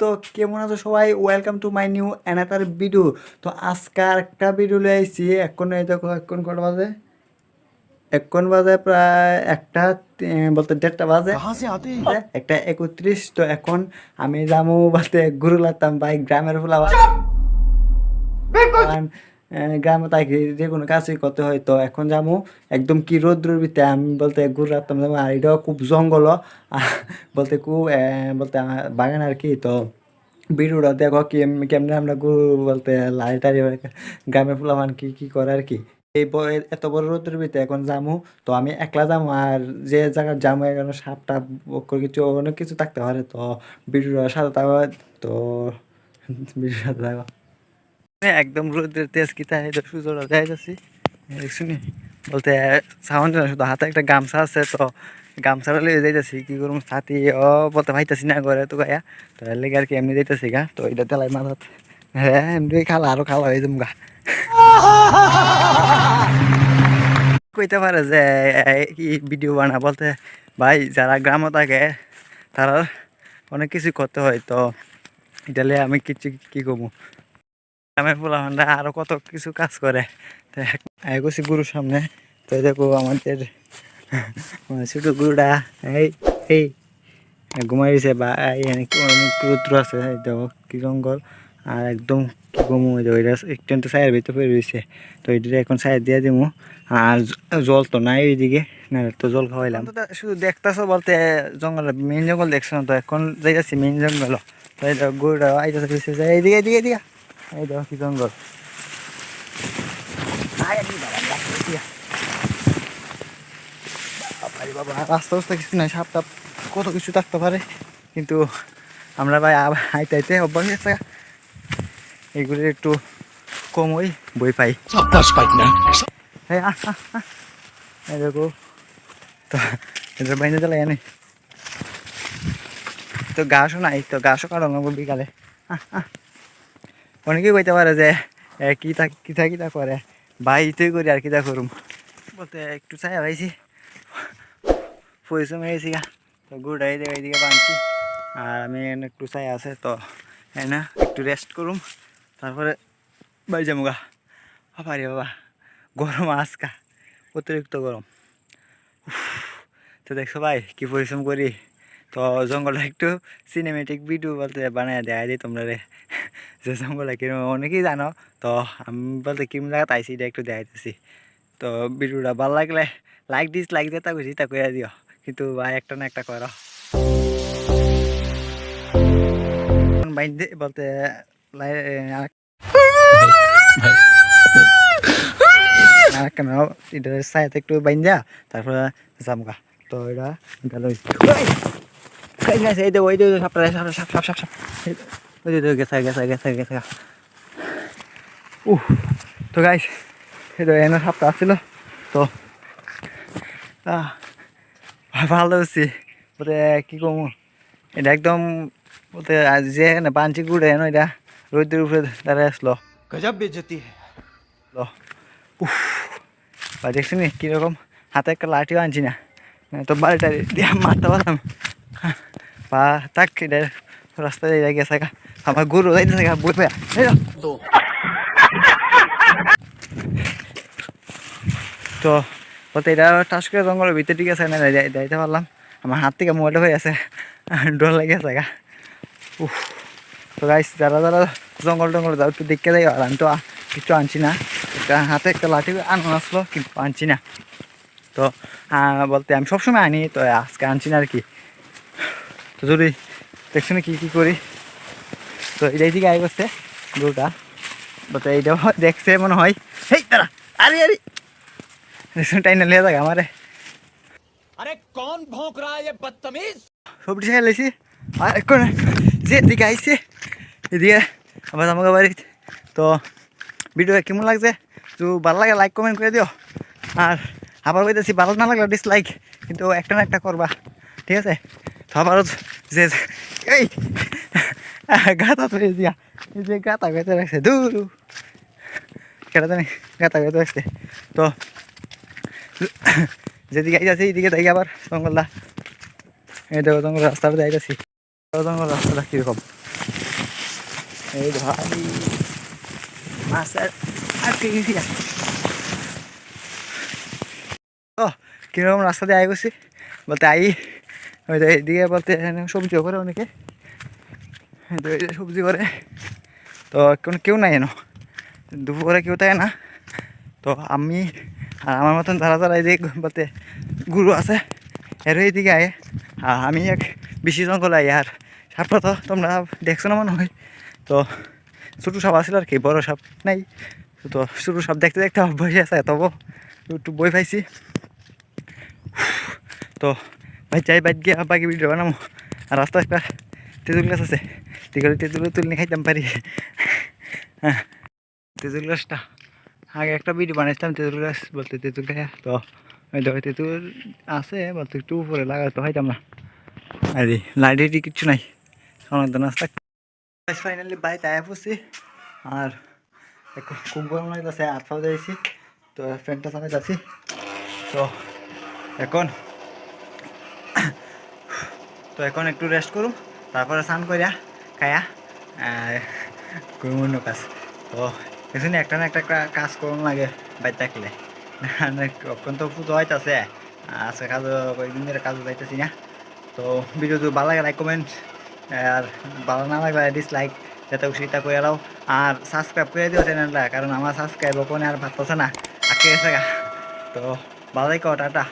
তো কেমন আছো সবাই welcome to my new another video তো আজকে একটা ভিডিও লয়ে আইছি এখন এই দেখো এখন কটা বাজে এখন বাজে প্রায় একটা বলতে দেড়টা বাজে। একটা একত্রিশ তো এখন আমি যাব বলতে ঘুরে লাগতাম ভাই গ্রামের ফুলা গ্রামে থাকি যে কোনো কাজই করতে হয় তো এখন যাব একদম কি রোদ্রের ভিতরে আমি বলতে ঘুরে রাখতাম যাব আর এটাও খুব জঙ্গল বলতে খুব বলতে আমার বাগান আর কি তো ভিডিওটা দেখো কি কেমনে আমরা ঘুর বলতে লাইট আর গ্রামের ফুলামান কি কি করে আর কি। এই এত বড় রোদের ভিতরে এখন জামু, তো আমি একলা যাব আর যে জায়গায় জামু, এখানে সাপ টাপ কিছু, অনেক কিছু থাকতে পারে, তো ভিডিওটা সাথে থাকো তো ভিডিওর সাথে থাকো একদম রোদের তেজ কি তাই তো সুযোগটা যাই যাচ্ছি। শুনি বলতে, সাউন্ড শুধু হাতে একটা গামছা আছে, তো গামছাটা লিয়ে যাইতেছি, কি করুম ছাতি, ও, বলতে ভাইতেছি না ঘরে তো গায়া, তো এর লেগে আর কি এমনি যাইতেছি গা, তো এটা তেলাই মাথাত। হ্যাঁ এমনি খালা, আরও খালা হয়ে যাম গা। কইতে পারে যে, এই কি ভিডিও বানা বলতে, ভাই, যারা গ্রামে থাকে, তারা অনেক কিছু করতে হয়, তো এটা আমি কিছু কি করব? গ্রামের পোলাপানরা আরও কত কিছু কাজ করে। আয় গুরুর সামনে, তো দেখো আমাদের আমার ছোট গুরুটা, এই এই ঘুমাই দিছে বা কি অনেক রুদ্র আছে, এই দেখো কি জঙ্গল। আর একদম কি কমু ওই দেখো এটা একটু সাইড ভিতরে পড়ে রয়েছে, তো এটা এখন সাইড দিয়ে দিমু। আর জল তো নাই ওইদিকে না তো জল খাওয়াইলাম। শুধু দেখতেছো বলতে জঙ্গল মেন জঙ্গল দেখছ না তো? এখন যাইতেছি মেন জঙ্গল তো পিছিয়ে এইদিকে এইদিকে এইদিকে এই দেখো কি জঙ্গল। রাস্তা রাস্তা কিছু নাই, সাপ টাপ কত কিছু থাকতে পারে। কিন্তু আমরা ভাই আবার হাইতে হাইতে অভ্যাস হয়ে এইগুলি একটু কম ওই বই পাই। আহ। এই দেখো। তো এদের বাইরে জানি তো গাছও নাই তো গাছও কারণ বিকালে। অনেকেই কইতে পারে যে কি তা কি থা কি তা করে? ভাই তুই করি আর কি তা করুম। বলতে একটু চাই ভাইছি পরিশ্রম হয়েছি গা। তো গুড় এইদিকে এইদিকে বানছি। আর আমি একটু চাই আছে তো এই না একটু রেস্ট করুম। তারপরে বাড়ি যাব গা। বাবা রে বাবা, গরম আজকা, অতিরিক্ত গরম। তো দেখছ ভাই, কি পরিশ্রম করি। তো জঙ্গলে একটু সিনেমেটিক ভিডিও বলতে বানায় দেয় দিই তোমরা রে। যে জঙ্গলে কিরম, অনেকেই জানো, তো আমি বলতে কিরম জায়গাতে আইসি এটা একটু দেখাইতেছি। তো ভিডিওটা ভালো লাগলে লাইক দিস লাইক দিয়ে তা খুশি তা করে দিও। কিন্তু ভাই, একটা না একটা করো। বাইন্দে বলতে আর ক্যামেরা এটা সাইড একটু বাইন্দা তারপরে জামগা তো এটা গেল এই গেছে এই তো সাপটা সাপ সাপ সাপ সাপ ওই তো গেছে গেছে গেছে গেছে উহ তো গাইস এই তো এনে সাপটা আসছিল তো ভালো হচ্ছে বলতে কি কম এটা একদম বলতে আজ যে পাঞ্চি গুড়ে এটা রোদের উপরে দাঁড়ায় আসলো গজব বেজতি উফ বা দেখছি নি কীরকম হাতে একটা লাঠিও আনছি না। না তো বাড়িটা দিয়ে মারতে পারলাম। বা তাক এটা রাস্তা দিয়ে গেছে আমার গরু যাইতেছে গা বই পেয়া তো বলতে এটা টাস করে জঙ্গলের ভিতরে ঠিক আছে না যাই- যাইতে পারলাম। আমার হাত থেকে মোবাইলটা হয়ে আছে। ডর লেগে আছে উফ। তো গাইস যারা যারা জঙ্গল টঙ্গল যাও একটু দেখতে যাই আর আমি তো কিছু আনছি না। একটা হাতে একটা লাঠি আনো আসলো কিন্তু আনছি না। তো বলতে আমি সবসময় আনি তো আজকে আনছি না আর কি। তো যদি দেখছি না কী কী করি? তো এটাই দিকে আয় করছে গরুটা বলতে এইটাও দেখছে মনে হয়। হেই তারা আরে আরে। দেখছ টাইনা লেগে থাকে আমারে। আরে কোন ভোঁক রা বদতমিজ? সবজি আর কোন যে এদিকে আইছে এদিকে আবার আমাকে বাড়ি তো ভিডিও কেমন লাগছে? তো ভালো লাগে লাইক কমেন্ট করে দিও। আর আবার বলতেছি ভালো না লাগল ডিসলাইক কিন্তু একটা না একটা করবা। ঠিক আছে? তো যে এই! গাতা তো দিয়া। এই যে গাতা গাতে রাখছে। দূর কেটা জানি গাতা গাতে রাখছে। তো যেদিকে আইতাছি, এইদিকে তাই আবার জঙ্গলটা। এই দেখো জঙ্গল রাস্তাটা যাইতাছি জঙ্গল রাস্তাটা কীরকম? এই ভাই। মাছ আটকে গেছি। ও কীরকম রাস্তা দিয়ে আই গেছি? বলতে আই ওই তো এইদিকে বলতে সবজিও করে অনেকে। এই তো এই সবজি করে। তো এখন কেউ নাই এনো। দুপুরে কেউ থাকে না। তো আমি আর আমার মতন যারা যারা এদিকে বলতে গুরু আছে, এর এইদিকে আয়। আর আমি এক বেশি জঙ্গল আই। আর সাপটা তো তোমরা দেখছ না মনে হয়? তো ছোটো সাপ আসছিল আর কি, বড় সাপ নাই। তো ছোটো সাপ দেখতে দেখতে বসে আছে তবু একটু বই পাইছি। তো ভাই চাই বাইক গিয়ে বাকি ভিডিও বানাবো আর রাস্তা একটা তেঁতুল গাছ আছে। তেগুলো তেঁতুল তুলনি খাইতাম পারি। হ্যাঁ তেঁতুল গাছটা। আগে একটা ভিডিও বানাইছিলাম তেঁতুল গাছ বলতে তেঁতুল গাছ। তো তেঁতুল আছে বলতে একটু উপরে লাগাতো খাইতাম না আর লাইটেরই কিচ্ছু নাই। অনেক দিন ফাইনালি বাড়িতে আয়া পড়ছি। আর এখন খুব গরম যাইছি। তো ফ্যানটা চালাই আছি তো এখন তো এখন একটু রেস্ট করুম, তারপরে স্নান করিয়া খায়া করুম অন্য কাজ। তো এখানে একটা না একটা কাজ করুন লাগে বাইর থাকলে। এখন তো পুজো হইতাছে, আজকে কাজ কয়েকদিন ধরে কাজ যাইতেছি না। তো ভিডিও যদি ভালো লাগে লাইক কমেন্ট আর ভালো না লাগলে ডিসলাইক যাতে সেটা করে দাও। আর সাবস্ক্রাইব করে দিও চ্যানেলটা কারণ আমার সাবস্ক্রাইব ওখানে আর ভাবতেছে না। আটকে গেছে তো ভালো থাকো, টাটা।